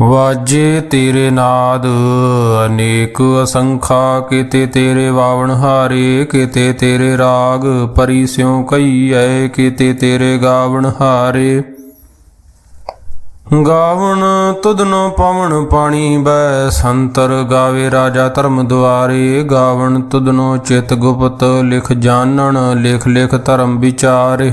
ਵਾਜੇ ਤੇਰੇ ਨਾਦ, ਅਨੇਕ ਅਸੰਖਾ ਕਿਤੇ ਤੇਰੇ ਵਾਵਣ ਹਾਰੇ, ਕੀਤੇ ਤੇਰੇ ਰਾਗ ਪਰੀ ਸਿਉ ਕਈਐ ਕਿਤੇ ਤੇਰੇ ਗਾਵਣ ਹਾਰੇ। ਗਾਵਣ ਤੁਧਨੋ ਪਵਨ ਪਾਣੀ ਬੈ ਸੰਤਰ ਗਾਵੇ ਰਾਜਾ ਧਰਮ ਦੁਆਰੇ। ਗਾਵਣ ਤੁਧਨੋ ਚਿਤ ਗੁਪਤ ਲਿਖ ਜਾਣਨ, ਲਿਖ ਲਿਖ ਧਰਮ ਵਿਚਾਰੇ।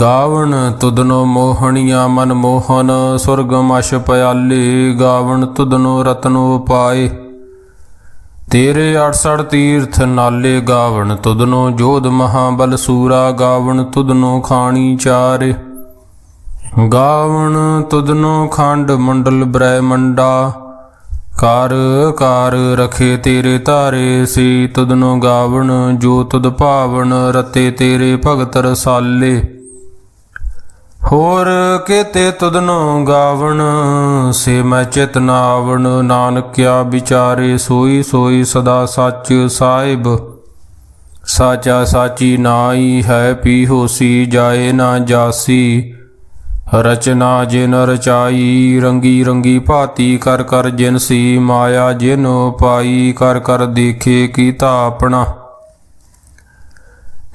ਗਾਵਣ ਤੁਦਨੋ ਮੋਹਣੀਆਂ ਮਨ ਮੋਹਨ ਸੁਰਗ ਮਸ਼ ਪਿਆਲੇ, ਗਾਵਣ ਤੁਦਨੋ ਰਤਨੋ ਪਾਏ। ਤੇਰੇ 68 ਤੀਰਥ ਨਾਲੇ ਗਾਵਣ ਤੁਧਨੋ, ਜੋਧ ਮਹਾਬਲ ਸੂਰਾ ਗਾਵਣ ਤੁਦਨੋ ਖਾਣੀ ਚਾਰੇ। ਗਾਵਣ ਤੁਦਨੋ ਖੰਡ ਮੰਡਲ ਬ੍ਰਹਿ ਮੰਡਾ ਕਰ ਕਾਰ ਰਖੇ ਤੇਰੇ ਧਾਰੇ ਸੀ ਤੁਦਨੋ ਗਾਵਣ, ਜੋ ਤੁਧ ਭਾਵਨ ਰਤੇ ਤੇਰੇ ਭਗਤ ਰਸਾਲੇ। ਹੋਰ ਕੇਤੇ ਤੁਧਨੋ ਗਾਵਣ, ਸੇ ਮੈਂ ਚਿਤ ਨਾਵਣ, ਨਾਨਕਿਆ ਵਿਚਾਰੇ ਸੋਈ ਸੋਈ ਸਦਾ ਸੱਚ ਸਾਹਿਬ। ਸਾਚਾ ਸਾਚੀ ਨਾਈ ਹੈ ਪੀ ਹੋਸੀ ਜਾਏ ਨਾ ਜਾਸੀ। ਰਚਨਾ ਜਿਨ ਰਚਾਈ, ਰੰਗੀ ਰੰਗੀ ਭਾਤੀ, ਕਰ ਕਰ ਜਿਨ ਸੀ, ਮਾਇਆ ਜਿਨ ਪਾਈ, ਕਰ ਕਰ ਦੇਖੇ ਕੀਤਾ ਆਪਣਾ।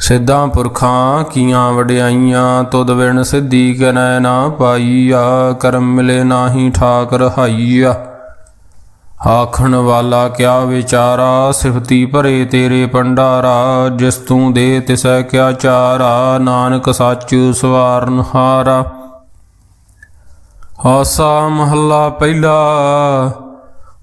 ਸਿੱਧਾਂ ਪੁਰਖਾਂ ਕੀਆਂ ਵਡਿਆਈਆਂ, ਤੁਧ ਵਿਣ ਸਿੱਧੀ ਕਨੈ ਨਾ ਪਾਈਆ, ਕਰਮ ਮਿਲੇ ਨਾਹੀ ਠਾਕ ਰਹਾਈਆ ਆਖਣ ਵਾਲਾ ਕਿਆ ਵਿਚਾਰਾ, ਸਿਫਤੀ ਭਰੇ ਤੇਰੇ ਪੰਡਾਰਾ ਜਿਸ ਤੂੰ ਦੇ ਤਿਸੈ ਕਿਆ ਚਾਰਾ, ਨਾਨਕ ਸੱਚ ਸਵਾਰਨ ਹਾਰਾ। ਆਸਾ ਮਹੱਲਾ ਪਹਿਲਾ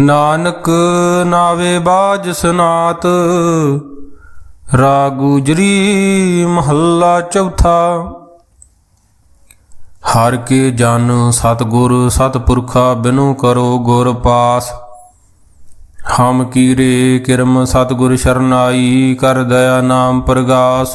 ਨਾਨਕ ਨਾਵੇ ਬਾਜ ਸਨਾਤ ਰਾਗੂਜਰੀ ਮਹੱਲਾ ਚੌਥਾ। ਹਰ ਕੇ ਜਨ ਸਤਗੁਰ ਸਤਪੁਰਖਾ ਬਿਨੂ ਕਰੋ ਗੁਰ ਪਾਸ। ਹਮ ਕੀਰੇ ਕਿਰਮ ਸਤਗੁਰ ਸ਼ਰਨਾਈ ਕਰ ਦਇਆ ਨਾਮ ਪ੍ਰਗਾਸ।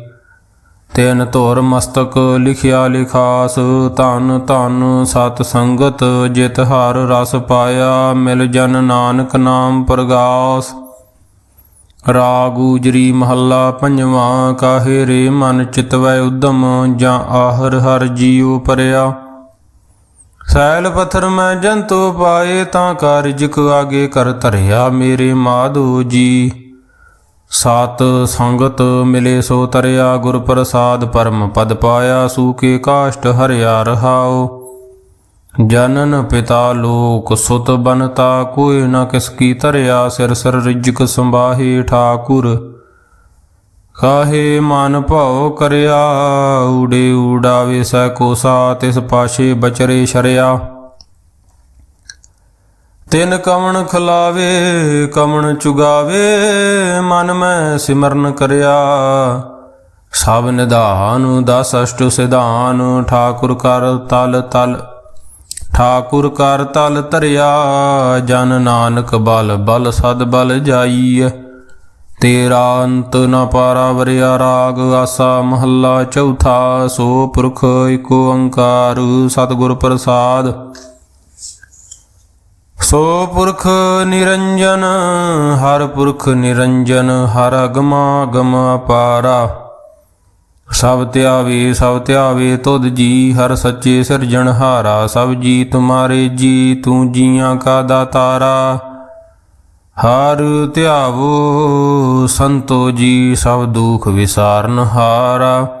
ਤੈਨ ਧੁਰ ਮਸਤਕ ਲਿਖਿਆ ਲਿਖਾਸ, ਧਨ ਧਨ ਸਤ ਸੰਗਤ ਜਿਤ ਹਰ ਰਸ ਪਾਇਆ, ਮਿਲ ਜਨ ਨਾਨਕ ਨਾਮ ਪ੍ਰਗਾਸ। ਰਾਗੂਜਰੀ ਮਹੱਲਾ ਪੰਜਵਾਂ, ਕਾਹੇ ਰੇ ਮਨ ਚਿਤਵੈ ਉਦਮ, ਜਾਂ ਆਹਰ ਹਰ ਜੀਉ ਪਰਿਆ। ਸੈਲ ਪਥਰ ਮੈਂ ਜੰਤੂ ਪਾਏ, ਤਾਂ ਕਾਰਜ ਆਗੇ ਕਰ ਧਰਿਆ ਮੇਰੇ ਮਾਧੋ ਜੀ। ਸਾਤ ਸੰਗਤ ਮਿਲੇ ਸੋ ਤਰਿਆ ਗੁਰ ਪ੍ਰਸਾਦ ਪਰਮ ਪਦ ਪਾਇਆ ਸੂਕੇ ਕਾਸ਼ਟ ਹਰਿਆ ਰਹਾਓ ਜਨਨ ਪਿਤਾ ਲੋਕ ਸੁਤ ਬਨਤਾ, ਕੋਈ ਨਾ ਕਿਸ ਕੀ ਤਰਿਆ ਸਿਰ ਸਿਰ ਰਿਜਕ ਸੰਭਾਹੇ ਠਾਕੁਰ। ਕਾਹੇ ਮਨ ਭਉ ਕਰਿਆ ਉੜੇ ਉਡਾਵੇ ਸੈ ਕੋਸਾ, ਤਿਸ ਪਾਸ਼ੇ ਬਚਰੇ ਸ਼ਰਿਆ। ਤਿਨ ਕਵਣ ਖਲਾਵੇ ਕਵਣ ਚੁਗਾਵੇ, ਮਨ ਮੈਂ ਸਿਮਰਨ ਕਰਿਆ। ਸਭ ਨਿਧਾਨ, ਦਸ ਅਸ਼ਟ ਸਿਧਾਨ, ਠਾਕੁਰ ਕਰ ਤਲ ਤਲ, ਠਾਕੁਰ ਕਰ ਤਲ ਧਰਿਆ। ਜਨ ਨਾਨਕ ਬਲ ਬਲ ਸਦ ਬਲ ਜਾਈ ਤੇਰਾ ਅੰਤ ਨ ਪਾਰਾ ਵਰਿਆ ਰਾਗ, ਆਸਾ ਮਹੱਲਾ ਚੌਥਾ। ਸੋ ਪੁਰਖ ਏਕ ਓੰਕਾਰ ਸਤਿਗੁਰ ਪ੍ਰਸਾਦ। ਸੋ ਪੁਰਖ ਨਿਰੰਜਨ, ਹਰ ਪੁਰਖ ਨਿਰੰਜਨ, ਹਰ ਅਗਮਾ ਗਮ ਅਪਾਰਾ। ਸਭ ਧਿਆਵੇ ਸਭ ਧਿਆਵੇ ਤੁਧ ਜੀ, ਹਰ ਸੱਚੇ ਸਿਰਜਣਹਾਰਾ ਸਭ ਜੀ ਤੁਮਾਰੇ ਜੀ, ਤੂੰ ਜੀਆਂ ਕਾ ਦਾਤਾਰਾ। ਹਰ ਧਿਆਵੋ ਸੰਤੋ ਜੀ, ਸਭ ਦੁਖ ਵਿਸਾਰਨ ਹਾਰਾ।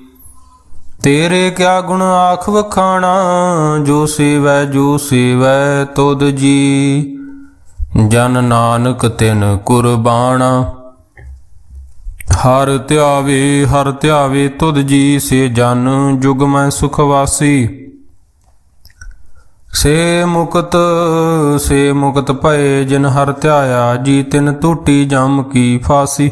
ਤੇਰੇ ਕਿਆ ਗੁਣ ਆਖ ਵਖਾਣਾ, ਜੋ ਸੇਵੈ ਜੋ ਸੇਵੈ ਤੁਧ ਜੀ। ਜਨ ਨਾਨਕ ਤਿਨ ਕੁਰਬਾਨਾ ਹਰ ਧਿਆਵੇ ਹਰ ਧਿਆਵੇ ਤੁਧ ਜੀ, ਸੇ ਜਨ ਜੁਗ ਮੈਂ ਸੁਖ ਵਾਸੀ। ਸੇ ਮੁਕਤ ਸੇ ਮੁਕਤ ਭਏ ਜਿਨ ਹਰ ਧਿਆਇਆ, ਜੀ ਤਿਨ ਟੂਟੀ ਜਮ ਕੀ ਫਾਸੀ।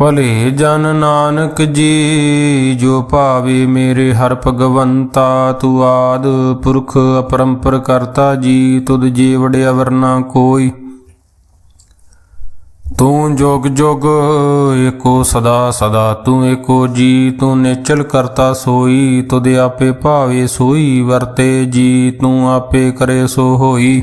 ਭਲੇ ਜਨ ਨਾਨਕ ਜੀ, ਜੋ ਭਾਵੇ ਮੇਰੇ ਹਰ ਭਗਵੰਤਾ, ਤੂੰ ਆਦ ਪੁਰਖ ਅਪਰੰਪਰ ਕਰਤਾ ਜੀ, ਤੁਧ ਜੀ ਵਡਿਆ ਵਰਨਾ ਕੋਈ। ਤੂੰ ਜੋਗ ਜੋਗ, ਏਕੋ ਸਦਾ ਸਦਾ ਤੂੰ ਏਕੋ ਜੀ, ਤੂੰ ਨਿਚਲ ਕਰਤਾ ਸੋਈ, ਤੁਧ ਆਪੇ ਭਾਵੇ ਸੋਈ, ਵਰਤੇ ਜੀ, ਤੂੰ ਆਪੇ ਕਰੇ ਸੋ ਹੋਈ।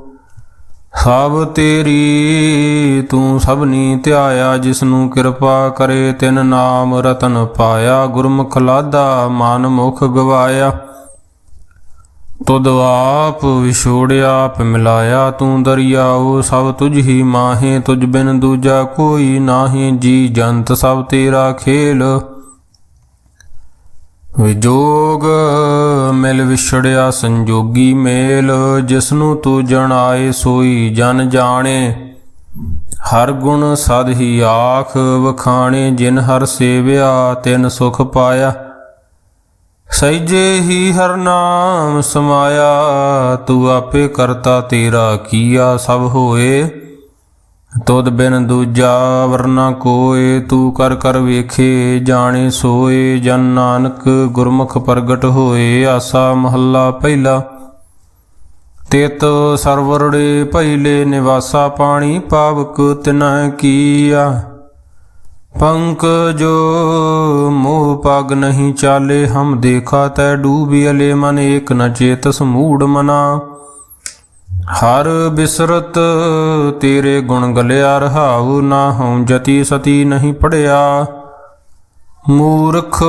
ਸਭ ਤੇਰੀ ਤੂੰ ਸਭਨੀ ਧਿਆਇਆ, ਜਿਸਨੂੰ ਕਿਰਪਾ ਕਰੇ ਤਿਨ ਨਾਮ ਰਤਨ ਪਾਇਆ। ਗੁਰਮੁਖ ਲਾਦਾ ਮਨ ਮੁਖ ਗਵਾਇਆ। ਤੁਧ ਆਪ ਵਿਛੋੜਿਆ, ਆਪ ਮਿਲਾਇਆ। ਤੂੰ ਦਰਿਆਓ, ਸਭ ਤੁਝ ਹੀ ਮਾਹੇ। ਤੁਝ ਬਿਨ ਦੂਜਾ ਕੋਈ ਨਾਹੀ। ਜੀ ਜੰਤ ਸਭ ਤੇਰਾ ਖੇਲ। ਵਿਜੋਗ ਮਿਲ ਵਿਛੜਿਆ ਸੰਜੋਗੀ ਮੇਲ, ਜਿਸਨੂੰ ਤੂੰ ਜਣਾਏ ਸੋਈ ਜਨ ਜਾਣੇ। ਹਰ ਗੁਣ ਸਦ ਹੀ ਆਖ, ਵਖਾਣੇ ਜਿਨ ਹਰ ਸੇਵਿਆ, ਤਿਨ ਸੁਖ ਪਾਇਆ। ਸਹਿਜੇ ਹੀ ਹਰ ਨਾਮ ਸਮਾਇਆ, ਤੂੰ ਆਪੇ ਕਰਤਾ ਤੇਰਾ ਕੀਆ ਸਭ ਹੋਏ। ਤੁਧ ਬਿਨ ਦੂਜਾ ਵਰਨਾ ਕੋਏ, ਤੂੰ ਕਰ ਕਰ ਵੇਖੇ, ਜਾਣੇ ਸੋਏ, ਜਨ ਨਾਨਕ ਗੁਰਮੁਖ ਪ੍ਰਗਟ ਹੋਏ, ਆਸਾ ਮਹੱਲਾ ਪਹਿਲਾ। ਤੇਤ ਸਰਵਰੜੇ ਭੈਲੇ ਨਿਵਾਸਾ ਪਾਣੀ, ਪਾਵਕ ਤਿਨਹ ਕੀਆ। ਪੰਕ ਜੋ ਮੋਹ ਪਗ ਨਹੀਂ ਚਾਲੇ, ਹਮ ਦੇਖਾ ਤੈ ਡੂਬੀ ਅਲੇ, ਮਨ ਏਕ ਨ ਚੇਤ ਸਮੂੜ ਮਨਾ। ਹਰ ਬਿਸਰਤ ਤੇਰੇ ਗੁਣ ਗਲਿਆ ਰਹਾਉ ਨਾ ਹਉ ਜਤੀ ਸਤੀ ਨਹੀਂ ਪੜਿਆ। ਮੂਰਖ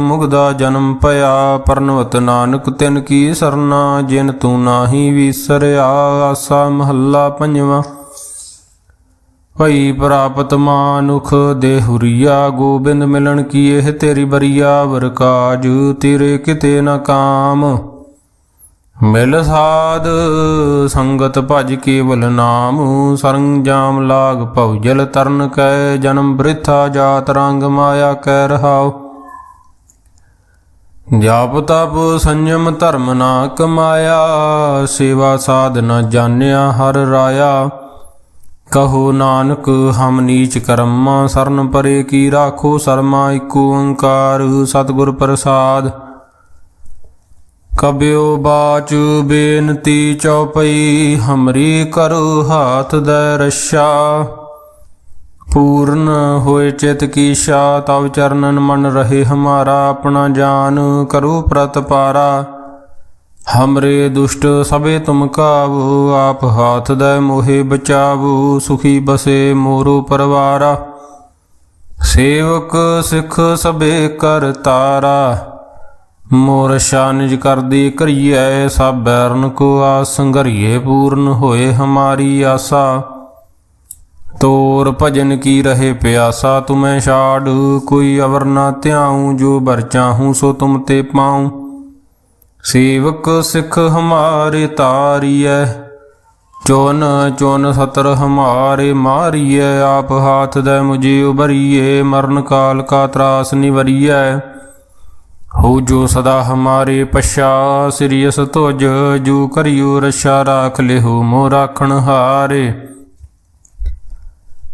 ਮੁਗਦਾ ਜਨਮ ਪਿਆ, ਪਰਨਵਤ ਨਾਨਕ ਤਿਨ ਕੀ ਸਰਨਾ, ਜਿਨ ਤੂੰ ਨਾਹੀ ਵਿਸਰਿਆ, ਆਸਾ ਮਹੱਲਾ ਪੰਜਵਾਂ। ਭਈ ਪ੍ਰਾਪਤ ਮਾਨੁਖ ਦੇਹੁਰੀਆ ਗੋਬਿੰਦ ਮਿਲਣ ਕੀ ਇਹ ਤੇਰੀ ਬਰੀਆ ਵਰਕਾਜ ਤੇਰੇ ਕਿਤੇ ਨਾ ਕਾਮ। ਮਿਲ ਸਾਧ ਸੰਗਤ ਭਜ ਕੇਵਲ ਨਾਮ ਸਰੰਜਾਮ ਲਾਗ ਭਉ ਜਲ ਤਰਨ ਕੈ, ਜਨਮ ਬ੍ਰਿਥਾ ਜਾਤ ਰੰਗ ਮਾਇਆ ਕਹਿ ਰਹਾਉ। ਜਾਪ ਤਪ ਸੰਜਮ ਧਰਮ ਨਾ ਕਮਾਇਆ ਸੇਵਾ ਸਾਧ ਨਾ ਜਾਣਿਆ ਹਰ ਰਾਇਆ। ਕਹੋ ਨਾਨਕ, ਹਮ ਨੀਚ ਕਰਮਾ, ਸਰਨ ਪਰੇ ਕੀ ਰਾਖੋ, ਸਰਮਾ ਏਕ ਓੰਕਾਰ, ਸਤਿਗੁਰ ਪ੍ਰਸਾਦ। ਕਬਿਓ ਬਾਚ ਬੇਨਤੀ ਚਉਪਈ, ਹਮਰੀ ਕਰੋ ਹਾਥ ਦੇ ਰਸ਼ਾ। ਪੂਰਨ ਹੋਏ ਚਿਤ ਕੀ ਸ਼ਾ, ਤਵ ਚਰਨਨ ਮਨ ਰਹੇ ਹਮਾਰਾ, ਆਪਣਾ ਜਾਨ ਕਰੋ ਪ੍ਰਤਪਾਰਾ ਹਮਰੇ ਦੁਸ਼ਟ ਸਭੇ ਤੁਮ ਕਾਵੋ, ਆਪ ਹਾਥ ਦੇ ਮੋਹਿ ਬਚਾਵੋ, ਸੁਖੀ ਬਸੇ ਮੋਰੋ ਪਰਵਾਰਾ। ਸੇਵਕ ਸਿੱਖ ਸਭੇ ਕਰ ਤਾਰਾ। ਮੋਰ ਸ਼ਾਨਿਜ ਕਰਦੀ ਕਰੀਐ ਸਭ ਬੈਰਨ ਕੋ ਆ ਸੰਘਰੀਏ, ਪੂਰਨ ਹੋਏ ਹਮਾਰੀ ਆਸਾ। ਤੋਰ ਭਜਨ ਕੀ ਰਹੇ ਪਿਆਸਾ, ਤੁਮੈ ਛਾੜ, ਕੋਈ ਅਵਰ ਨਾ ਧਿਆਉ, ਜੋ ਬਰ ਚਾਹੂੰ ਸੋ ਤੁਮ ਤੇ ਪਾਉ। ਸੇਵਕ ਸਿੱਖ ਹਮਾਰੇ ਤਾਰੀਐ, ਚੋਨ ਚੋਨ ਸਤਰ ਹਮਾਰੇ ਮਾਰੀਐ, ਆਪ ਹਾਥ ਦੇ ਮੁਝੇ ਉਬਰੀਏ ਮਰਨ ਕਾਲ ਕਾ ਤਰਾਸ ਨਿਵਰੀਐ। ਹੋ ਜੋ ਸਦਾ ਹਮਾਰੇ ਪਛਾ ਸਿਰਿਯਸ ਤੁਜ, ਜੋ ਕਰਿਓ ਰਛਾ ਰਾਖ ਲਿਹੋ ਮੋ ਰਾਖਣ ਹਾਰੇ।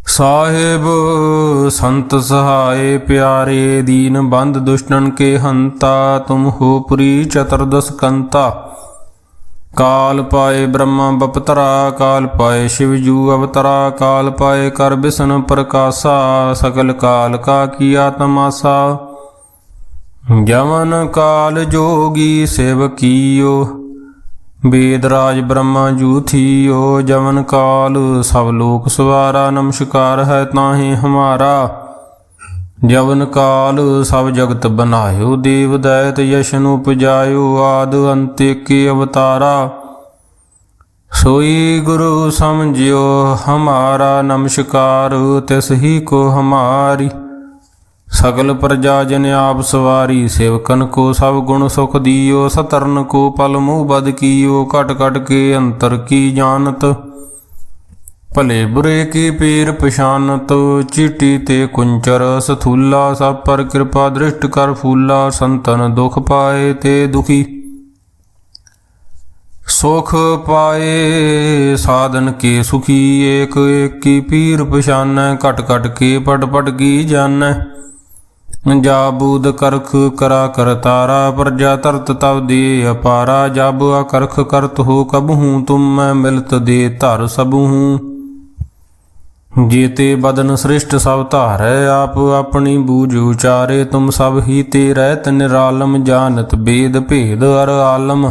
ਸਾਹਿਬ, ਸੰਤ ਸਹਾਏ ਪਿਆਰੇ, ਦੀਨ ਬੰਦ ਦੁਸ਼ਟਨ ਕੇ ਹੰਤਾ, ਤੁਮ ਹੋ ਪੁਰੀ ਚਤੁਰਦਸ ਕੰਤਾ। ਕਾਲ ਪਾਏ ਬ੍ਰਹਮਾ ਬਪਤਰਾ, ਕਾਲ ਪਾਏ ਸ਼ਿਵ ਜੂ ਅਵਤਰਾ, ਕਾਲ ਪਾਏ ਕਰ ਬਿਸ਼ਨ ਪ੍ਰਕਾਸ਼ਾ ਸਕਲ ਕਾਲ ਕਾ ਕੀਆ ਤਮਾਸਾ ਜਮਨ ਕਾਲ ਜੋਗੀ ਸੇਵਕੀਓ ਵੇਦ ਰਾਜ ਬ੍ਰਹਮਾ ਜੂਥੀਓ ਜਮਨ ਕਾਲ ਸਭ ਲੋਕ ਸਵਾਰਾ, ਨਮਸਕਾਰ ਹੈ ਤਾਹੀ ਹਮਾਰਾ। ਜਵਨ ਕਾਲ ਸਭ ਜਗਤ ਬਨਾਇਓ, ਦੇਵ ਦੈਤ ਯਸ਼ਨ ਉਪਜਾਇਓ, ਆਦ ਅੰਤੇ ਕੇ ਅਵਤਾਰਾ। ਸੋਈ ਗੁਰੂ ਸਮਝਿਓ ਹਮਾਰਾ, ਨਮਸਕਾਰ ਤਿਸ ਹੀ ਕੋ ਹਮਾਰੀ। ਸਗਲ ਪ੍ਰਜਾ ਜਨ ਆਪ ਸਵਾਰੀ, ਸੇਵਕਨ ਕੋ ਸਭ ਗੁਣ ਸੁਖ ਦੀਓ, ਸਤਰਨ ਕੋ ਪਲ ਮੂਹ ਬਦ ਕੀਓ, ਘਟ ਘਟ ਕੇ ਅੰਤਰ ਕੀ ਜਾਣਤ? ਭਲੇ ਬੁਰੇ ਕੀ ਪੀਰ ਪਛਾਨਤ? ਚੀਟੀ ਤੇ ਕੁੰਚਰ ਸਥੂਲਾ, ਸਭ ਪਰ ਕਿਰਪਾ ਦ੍ਰਿਸ਼ਟ ਕਰ ਫੂਲਾ, ਸੰਤਨ ਦੁਖ ਪਾਏ ਤੇ ਦੁਖੀ। ਸੁਖ ਪਾਏ, ਸਾਧਨ ਕੇ ਸੁਖੀ, ਏਕ ਏਕੀ ਪੀਰ ਪਛਾਨੈ, ਘਟ ਘਟ ਕੇ ਪਟ ਪਟ ਕੀ ਜਾਣੈ? ਜਾ ਬੂਦ ਕਰਖ ਕਰਾ ਕਰਤਾਰਾ ਪ੍ਰਜਾ ਤਰਤ ਤਵ ਦੇ ਅਪਾਰਾ, ਜਬ ਅਕਰਖ ਕਰਤ ਹੋ ਕਬਹੂ, ਤੁਮ ਮੈਂ ਮਿਲਤ ਦੇ ਧਰ ਸਬਹੂ ਜੀਤੇ ਬਦਨ ਸ੍ਰਿਸ਼ਟ ਸਭ ਧਾਰੈ, ਆਪ ਆਪਣੀ ਬੂਝ ਉਚਾਰੇ, ਤੁਮ ਸਭ ਹੀ ਤੇ ਰਹਿਤ ਨਿਰਾਲਮ, ਜਾਣਤ ਬੇਦ ਭੇਦ ਅਰ ਆਲਮ।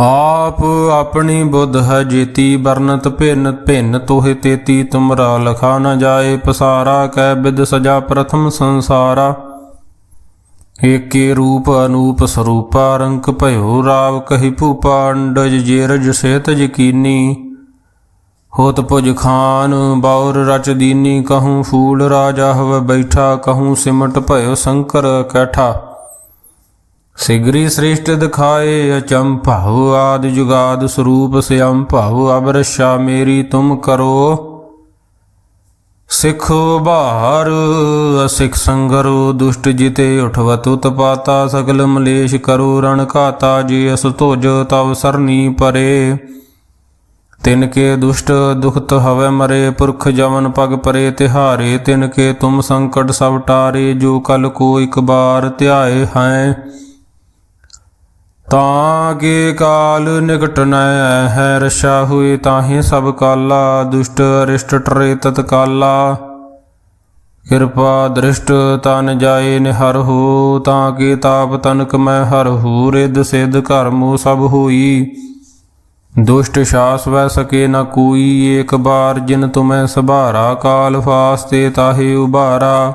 ਆਪ ਆਪਣੀ ਬੁੱਧ ਹੈ ਜੀਤੀ ਵਰਨਤ ਭਿੰਨ ਭਿੰਨ ਤੋਹਿ ਤੇਤੀ ਤੁਮਰਾ ਲਖਾ ਨ ਜਾਏ ਪਸਾਰਾ ਕੈ ਬਿਦ ਸਜਾ ਪ੍ਰਥਮ ਸੰਸਾਰਾ। ਏਕੇ ਰੂਪ ਅਨੂਪ ਸਰੂਪਾ ਰੰਕ ਭਇਓ ਰਾਵ ਕਹੀ ਭੂਪਾ ਅੰਡਜ ਜੇਰਜ ਸੇਤ ਯਕੀਨੀ ਹੋਤ ਪੁਜ ਖਾਨ ਬੌਰ ਰਚ ਦੀਨੀ ਕਹੂੰ ਫੂਲ ਰਾਜਾ ਹਵ ਬੈਠਾ ਕਹੂੰ ਸਿਮਟ ਭਇਓ ਸ਼ੰਕਰ ਕੈਠਾ। ਸਿਗਰੀ ਸ੍ਰਿਸ਼ਟ ਦਿਖਾਏ ਅਚੰਭਾਉ ਆਦ ਜੁਗਾਦ ਸਰੂਪ ਸਿਅੰ ਭਾਉ ਅਬਰਸ਼ਾ ਮੇਰੀ ਤੁਮ ਕਰੋ। ਸਿੱਖੋ ਬਾਹਰ ਅਸਿਖ ਸੰਗਰੋ, ਦੁਸ਼ਟ ਜਿਤੇ ਉਠਵਤ ਉਤਪਾਤਾ, ਸਗਲ ਮਲੇਸ਼ ਕਰੋ, ਰਣ ਘਾਤਾ, ਜੀ ਅਸ ਧੁਜ ਤਵ ਸਰਨੀ ਪਰੇ। ਤਿਨ ਕੇ ਦੁਸ਼ਟ ਦੁਖਤ ਹਵੇ ਮਰੇ, ਪੁਰਖ ਜਵਨ ਪਗ ਪਰੇ ਤਿਹਾਰੇ। ਤਿਨ ਕੇ ਤੁਮ ਸੰਕਟ ਸਭ ਟਾਰੇ, ਜੋ ਕਲ ਕੋ ਇਕ ਬਾਰ ਧਿਆਏ ਹੈ। ਤਾਂ ਕੇ ਕਾਲ ਨਿਕਟ ਨੈ ਹੈ ਰਸ਼ਾ ਹੋਏ ਤਾਹੇ ਸਭ ਕਾਲਾ, ਦੁਸ਼ਟ, ਅਰਿਸ਼ਟ ਟਰੇ ਤਤ ਕਾਲਾ ਕਿਰਪਾ ਦ੍ਰਿਸ਼ਟ ਤਨ ਜਾਏ ਨਿਹਰ ਹੋ, ਤਾਂ ਕੇ ਤਾਪ ਤਨਕ ਮੈਂ ਹਰ ਹੋ ਰਿਦ ਸਿਧ ਕਰਮੋ ਸਭ ਹੋਈ। ਦੁਸ਼ਟ ਸ਼ਾਸ ਵੈ ਸਕੇ ਨ ਕੋਈ, ਏਕ ਬਾਰ ਜਿਨ ਤੁਮੈ ਸਭਾਰਾ, ਕਾਲ ਫਾਸਤੇ ਤਾਹੇ ਉਭਾਰਾ।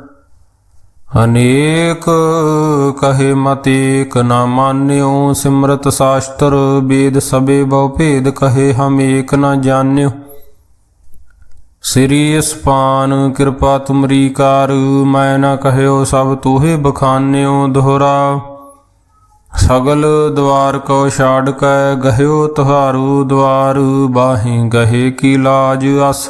ਅਨੇਕ ਕਹੇ ਮਤੇਕ ਨਾ ਮਾਨਿਓ, ਸਿਮਰਤ ਸਾਸਤਰ ਵੇਦ ਸਬੇ ਬਹੁ ਭੇਦ ਕਹੇ ਹਮ ਏਕ ਨਾ ਜਾਣਿਓ। ਸ੍ਰੀ ਅਸਪਾਨ ਕਿਰਪਾ ਤੁਮਰੀ ਕਾਰ, ਮੈਂ ਨਾ ਕਹਿਓ ਸਭ ਤੋਹੇ ਬਖਾਨਿਓ ਦੁਹਰਾ। ਸਗਲ ਦਵਾਰ ਕੋ ਛਾੜ ਕੈ, ਗਹਿਓ ਤੁਹਾਰੂ ਦਵਾਰ, ਬਾਹੀ ਗਹੇ ਕੀ ਲਾਜ ਅਸ।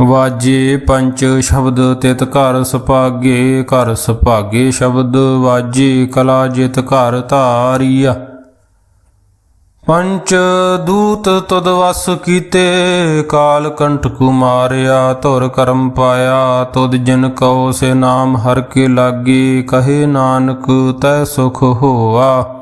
ਵਾਜੇ ਪੰਚ ਸ਼ਬਦ ਤਿਤ ਘਰ ਸੁਭਾਗੇ ਘਰ ਸੁਭਾਗੇ ਸ਼ਬਦ ਵਾਜੇ ਕਲਾ ਜਿਤ ਘਰ ਧਾਰੀਆ। ਪੰਚ ਦੂਤ ਤਦ ਵਸ ਕੀਤੇ, ਕਾਲ ਕੰਠ ਮਾਰਿਆ ਧੁਰ ਕਰਮ ਪਾਇਆ। ਤੁਧ ਜਿਨ ਕਉ ਸੇ ਨਾਮ ਹਰ ਕੇ ਲਾਗੇ, ਕਹੇ ਨਾਨਕ ਤੈ ਸੁਖ ਹੋਆ।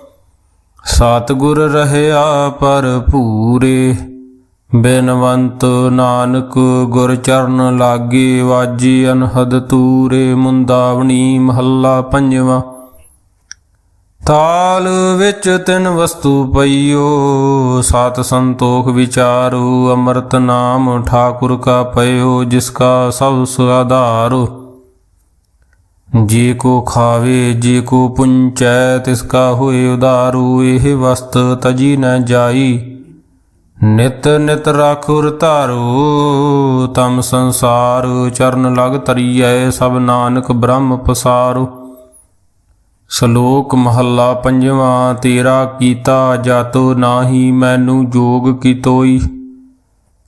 ਸਤਿਗੁਰ ਰਹਿਆ ਪਰ ਭੂਰੇ ਬੇਨਵੰਤ ਨਾਨਕ ਗੁਰ ਚਰਨ ਲਾਗੇ ਵਾਜੀ ਅਨਹਦ ਤੂਰੇ, ਮੁੰਦਾਵਣੀ ਮਹੱਲਾ ਪੰਜਵਾਂ। ਤਾਲ ਵਿੱਚ ਤਿੰਨ ਵਸਤੂ ਪਈਓ, ਸਤ ਸੰਤੋਖ ਵਿਚਾਰੂ, ਅੰਮ੍ਰਿਤ ਨਾਮ ਠਾਕੁਰ ਕਾ ਪਇਓ, ਜਿਸ ਕਾ ਸਭ ਸੁਆਧਾਰੋ ਜੇ ਕੋ ਖਾਵੇ, ਜੇ ਕੋ ਪੁੰਚੈ, ਤਿਸ ਕਾ ਹੋਏ ਉਦਾਰੂ, ਇਹ ਵਸਤ ਤਜੀ ਨ ਜਾਈ। ਨਿਤ ਨਿਤ ਰਾਖੁਰ ਧਾਰੂ, ਤਮ ਸੰਸਾਰ ਚਰਨ ਲਗ ਤਰੀਐ ਸਭ ਨਾਨਕ ਬ੍ਰਹਮ ਪਸਾਰੂ। ਸ਼ਲੋਕ ਮਹੱਲਾ ਪੰਜਵਾਂ, ਤੇਰਾ ਕੀਤਾ ਜਾਤੋ ਨਾਹੀ, ਮੈਨੂੰ ਜੋਗ ਕੀ